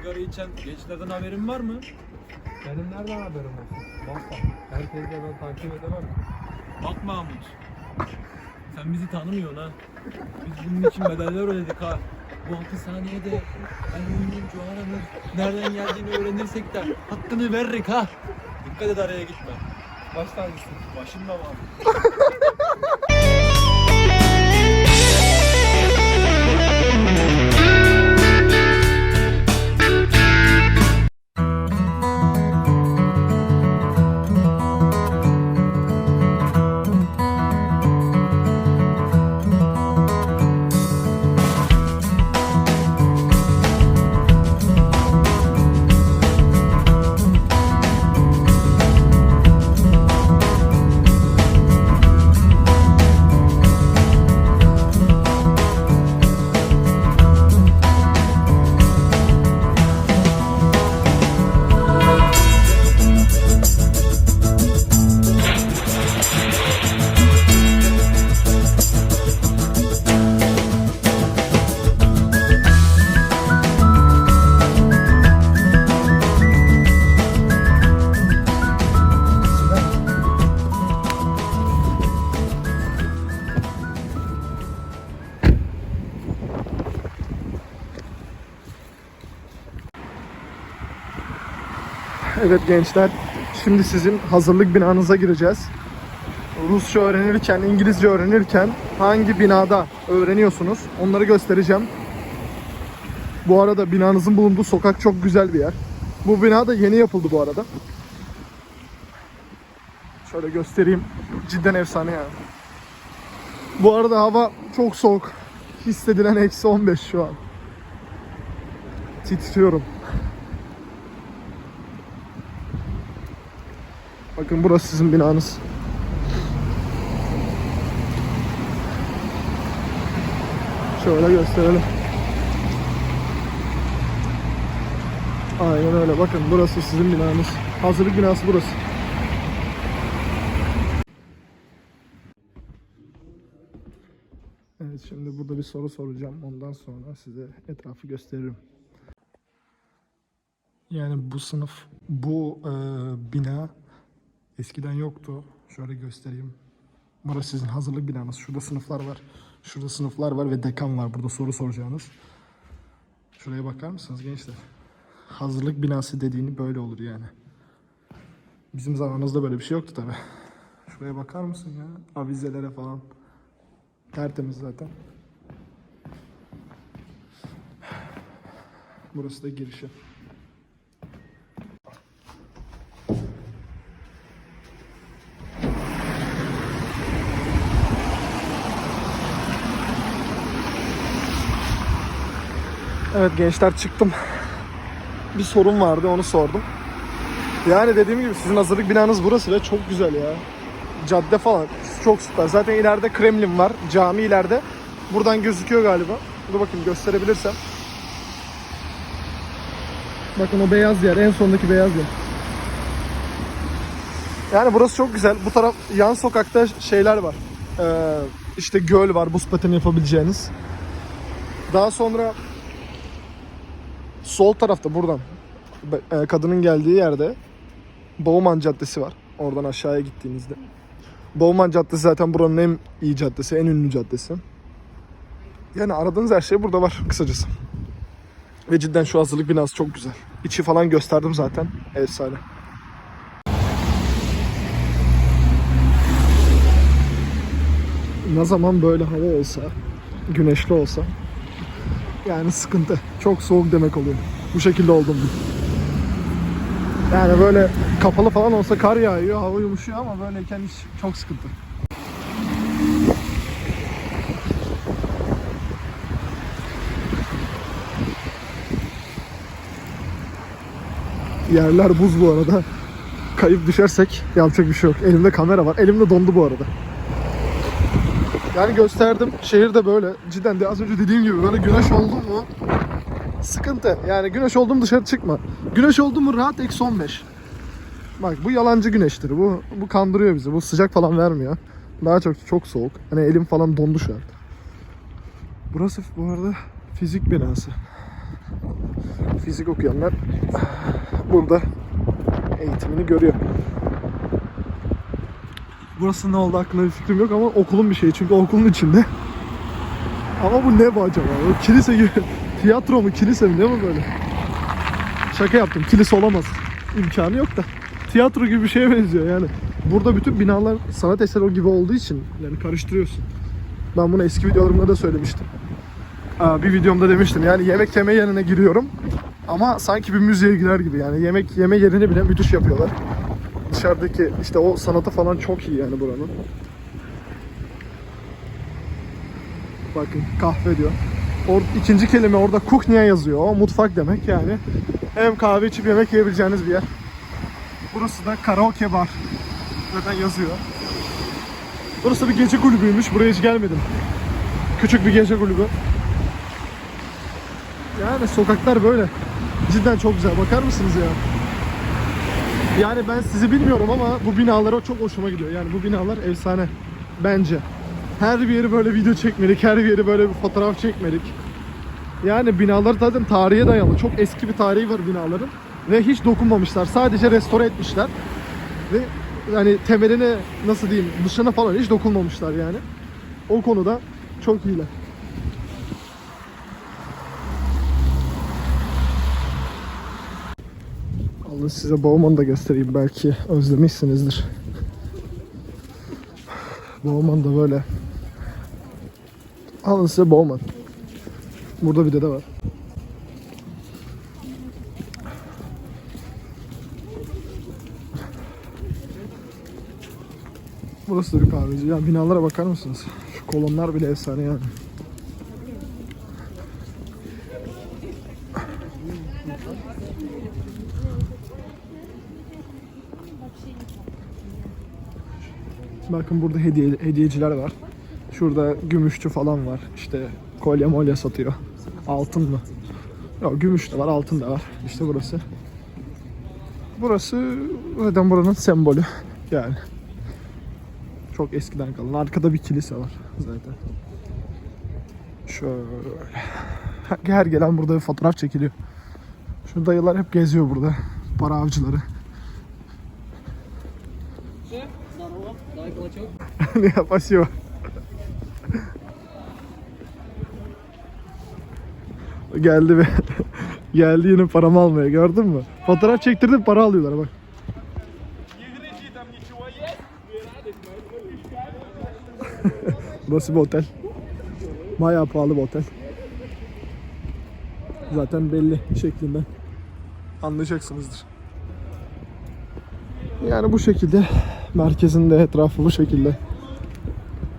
sigara içen gençlerden haberin var mı? Benim nereden haberim olsun? Bak Herkes de ben takip edemem. Bak Mahmut. Sen bizi tanımıyorsun ha. Biz bunun için bedeller ödedik ha. Bu 6 saniyede Emin'in Cuhan'ın nereden geldiğini öğrenirsek de hakkını veririk ha. Dikkat et araya gitme. Baş tacısın. Başımda var. Evet gençler, şimdi sizin hazırlık binanıza gireceğiz. Rusça öğrenirken, İngilizce öğrenirken hangi binada öğreniyorsunuz onları göstereceğim. Bu arada binanızın bulunduğu sokak çok güzel bir yer. Bu bina da yeni yapıldı bu arada. Şöyle göstereyim. Cidden efsane yani. Bu arada hava çok soğuk. Hissedilen eksi 15 şu an. Titriyorum. Bakın burası sizin binanız. Şöyle gösterelim. Aynen öyle. Bakın burası sizin binanız. Hazırlık binası burası. Evet şimdi burada bir soru soracağım. Ondan sonra size etrafı gösteririm. Yani bu sınıf, bu e, bina eskiden yoktu. Şöyle göstereyim. Burası sizin hazırlık binanız. Şurada sınıflar var. Şurada sınıflar var ve dekan var. Burada soru soracağınız. Şuraya bakar mısınız gençler? Hazırlık binası dediğini böyle olur yani. Bizim zamanımızda böyle bir şey yoktu tabi. Şuraya bakar mısın ya? Avizelere falan. Tertemiz zaten. Burası da girişi. Evet gençler çıktım. Bir sorun vardı onu sordum. Yani dediğim gibi sizin hazırlık binanız burası ve çok güzel ya. Cadde falan çok süper. Zaten ileride Kremlin var. Cami ileride. Buradan gözüküyor galiba. Dur bakayım gösterebilirsem. Bakın o beyaz yer. En sondaki beyaz yer. Yani burası çok güzel. Bu taraf yan sokakta şeyler var. Ee, işte göl var. Buz pateni yapabileceğiniz. Daha sonra sol tarafta buradan e, kadının geldiği yerde Bowman Caddesi var. Oradan aşağıya gittiğinizde. Bowman Caddesi zaten buranın en iyi caddesi, en ünlü caddesi. Yani aradığınız her şey burada var kısacası. Ve cidden şu hazırlık binası çok güzel. İçi falan gösterdim zaten. Efsane. Ne zaman böyle hava olsa, güneşli olsa yani sıkıntı. Çok soğuk demek oluyor. Bu şekilde oldum. Yani böyle kapalı falan olsa kar yağıyor, hava yumuşuyor ama böyleyken hiç çok sıkıntı. Yerler buz bu arada. Kayıp düşersek yapacak bir şey yok. Elimde kamera var. Elimde dondu bu arada. Yani gösterdim. Şehir de böyle. Cidden de az önce dediğim gibi böyle güneş oldu mu sıkıntı. Yani güneş oldu mu dışarı çıkma. Güneş oldu mu rahat eksi 15. Bak bu yalancı güneştir. Bu bu kandırıyor bizi. Bu sıcak falan vermiyor. Daha çok çok soğuk. Hani elim falan dondu şu an. Burası bu arada fizik binası. fizik okuyanlar burada eğitimini görüyor. Burası ne oldu hakkında bir fikrim yok ama okulun bir şeyi çünkü okulun içinde. Ama bu ne bu acaba? O kilise gibi. Tiyatro mu kilise mi ne mi böyle? Şaka yaptım. Kilise olamaz. İmkanı yok da. Tiyatro gibi bir şeye benziyor yani. Burada bütün binalar sanat eseri gibi olduğu için yani karıştırıyorsun. Ben bunu eski videolarımda da söylemiştim. Aa, bir videomda demiştim yani yemek yeme yerine giriyorum ama sanki bir müziğe girer gibi yani yemek yeme yerini bile müthiş yapıyorlar. Dışarıdaki işte o sanatı falan çok iyi yani buranın. Bakın kahve diyor. Or ikinci kelime orada kuchnia yazıyor. Mutfak demek yani. Hem kahve içip yemek yiyebileceğiniz bir yer. Burası da karaoke bar. Zaten yazıyor. Burası bir gece kulübüymüş. Buraya hiç gelmedim. Küçük bir gece kulübü. Yani sokaklar böyle. Cidden çok güzel. Bakar mısınız ya? Yani ben sizi bilmiyorum ama bu binalara çok hoşuma gidiyor. Yani bu binalar efsane. Bence. Her bir yeri böyle video çekmedik. Her bir yeri böyle bir fotoğraf çekmedik. Yani binalar zaten tarihe dayalı. Çok eski bir tarihi var binaların. Ve hiç dokunmamışlar. Sadece restore etmişler. Ve yani temeline nasıl diyeyim dışına falan hiç dokunmamışlar yani. O konuda çok iyiler. Alın size Bowman'ı da göstereyim belki özlemişsinizdir. Bowman da böyle. Alın size Bowman. Burada bir de de var. Burası da bir kahveci. Ya binalara bakar mısınız? Şu kolonlar bile efsane yani. Bakın burada hediye, hediyeciler var. Şurada gümüşçü falan var. İşte kolye molye satıyor. Altın mı? Yok gümüş de var, altın da var. İşte burası. Burası zaten buranın sembolü. Yani. Çok eskiden kalan. Arkada bir kilise var zaten. Şöyle. Her gelen burada bir fotoğraf çekiliyor. Şu dayılar hep geziyor burada. Para avcıları. Не, спасибо. Geldi be. Geldi yine paramı almaya gördün mü? Fotoğraf çektirdim para alıyorlar bak. Burası bir otel. Bayağı pahalı bir otel. Zaten belli şeklinden. Anlayacaksınızdır. Yani bu şekilde merkezinde etrafı bu şekilde.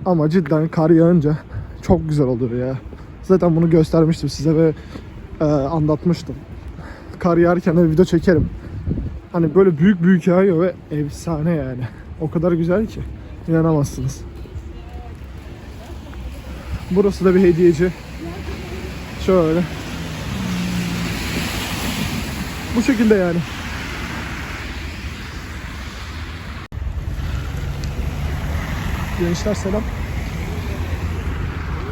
Ama cidden kar yağınca çok güzel oluyor ya. Zaten bunu göstermiştim size ve e, anlatmıştım. Kar yağarken de video çekerim. Hani böyle büyük büyük yağıyor ve efsane yani. O kadar güzel ki inanamazsınız. Burası da bir hediyeci. Şöyle. Bu şekilde yani. Gençler selam.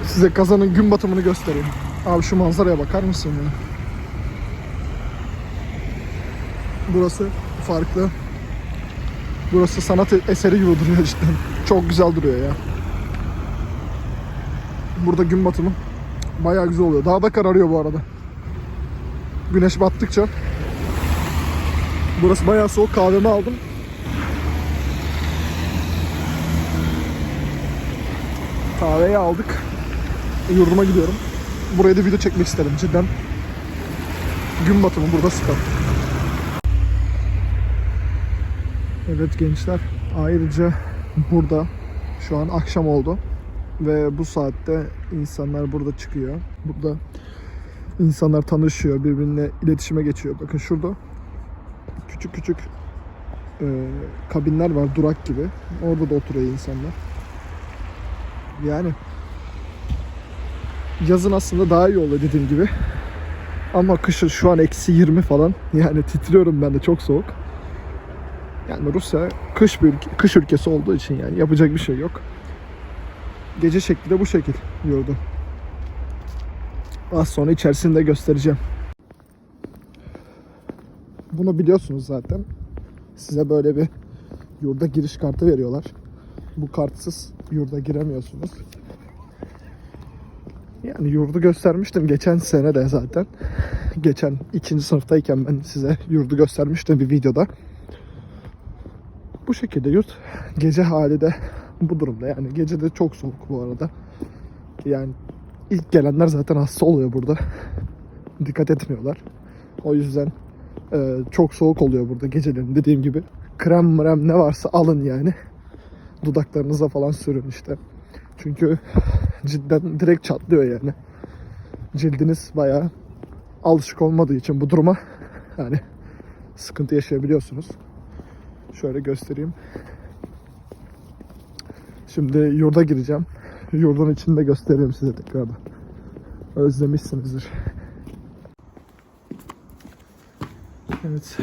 Size kazanın gün batımını göstereyim. Abi şu manzaraya bakar mısın ya? Burası farklı. Burası sanat eseri gibi duruyor cidden. Çok güzel duruyor ya. Burada gün batımı bayağı güzel oluyor. Daha da kararıyor bu arada. Güneş battıkça Burası bayağı soğuk kahvemi aldım. Kahveyi aldık. Yurduma gidiyorum. Buraya da video çekmek istedim cidden. Gün batımı burada sıkar. Evet gençler ayrıca burada şu an akşam oldu ve bu saatte insanlar burada çıkıyor. Burada insanlar tanışıyor, birbirine iletişime geçiyor. Bakın şurada küçük küçük e, kabinler var, durak gibi. Orada da oturuyor insanlar. Yani yazın aslında daha iyi oluyor dediğim gibi. Ama kışın şu an eksi 20 falan. Yani titriyorum ben de çok soğuk. Yani Rusya kış bir ülke, kış ülkesi olduğu için yani yapacak bir şey yok. Gece şekli de bu şekil yurdu. Az sonra içerisinde göstereceğim. bunu biliyorsunuz zaten. Size böyle bir yurda giriş kartı veriyorlar. Bu kartsız yurda giremiyorsunuz. Yani yurdu göstermiştim geçen sene de zaten. Geçen ikinci sınıftayken ben size yurdu göstermiştim bir videoda. Bu şekilde yurt gece hali de bu durumda. Yani gece de çok soğuk bu arada. Yani ilk gelenler zaten hasta oluyor burada. Dikkat etmiyorlar. O yüzden e, çok soğuk oluyor burada gecelerin dediğim gibi. Krem mrem ne varsa alın yani. Dudaklarınıza falan sürün işte. Çünkü cidden direkt çatlıyor yani. Cildiniz bayağı alışık olmadığı için bu duruma yani sıkıntı yaşayabiliyorsunuz. Şöyle göstereyim. Şimdi yurda gireceğim. Yurdun içinde göstereyim size tekrardan. Özlemişsinizdir. Evet.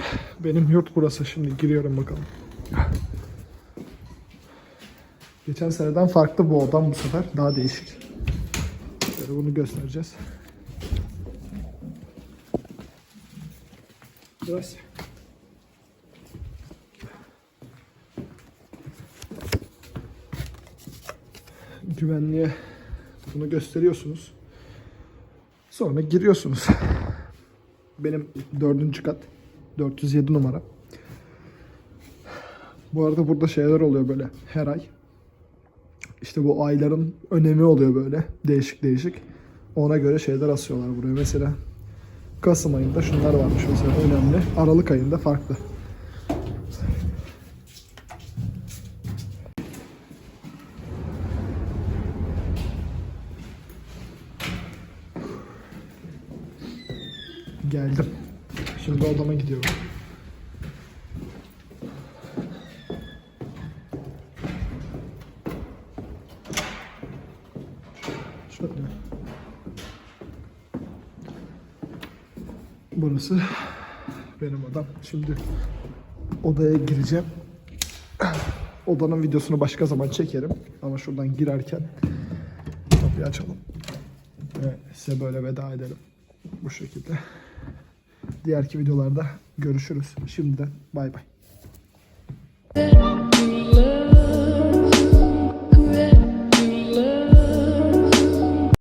Benim yurt burası. Şimdi giriyorum bakalım. Geçen seneden farklı bu odam bu sefer. Daha değişik. Şöyle bunu göstereceğiz. Burası. Güvenliğe bunu gösteriyorsunuz. Sonra giriyorsunuz. Benim dördüncü kat. 407 numara. Bu arada burada şeyler oluyor böyle her ay. İşte bu ayların önemi oluyor böyle değişik değişik. Ona göre şeyler asıyorlar buraya. Mesela Kasım ayında şunlar varmış mesela önemli. Aralık ayında farklı. Geldim. Şimdi odama gidiyorum. Burası benim odam. Şimdi odaya gireceğim. Odanın videosunu başka zaman çekerim. Ama şuradan girerken kapıyı açalım. Ve size böyle veda edelim. Bu şekilde. Diğerki videolarda görüşürüz. Şimdiden bay bay.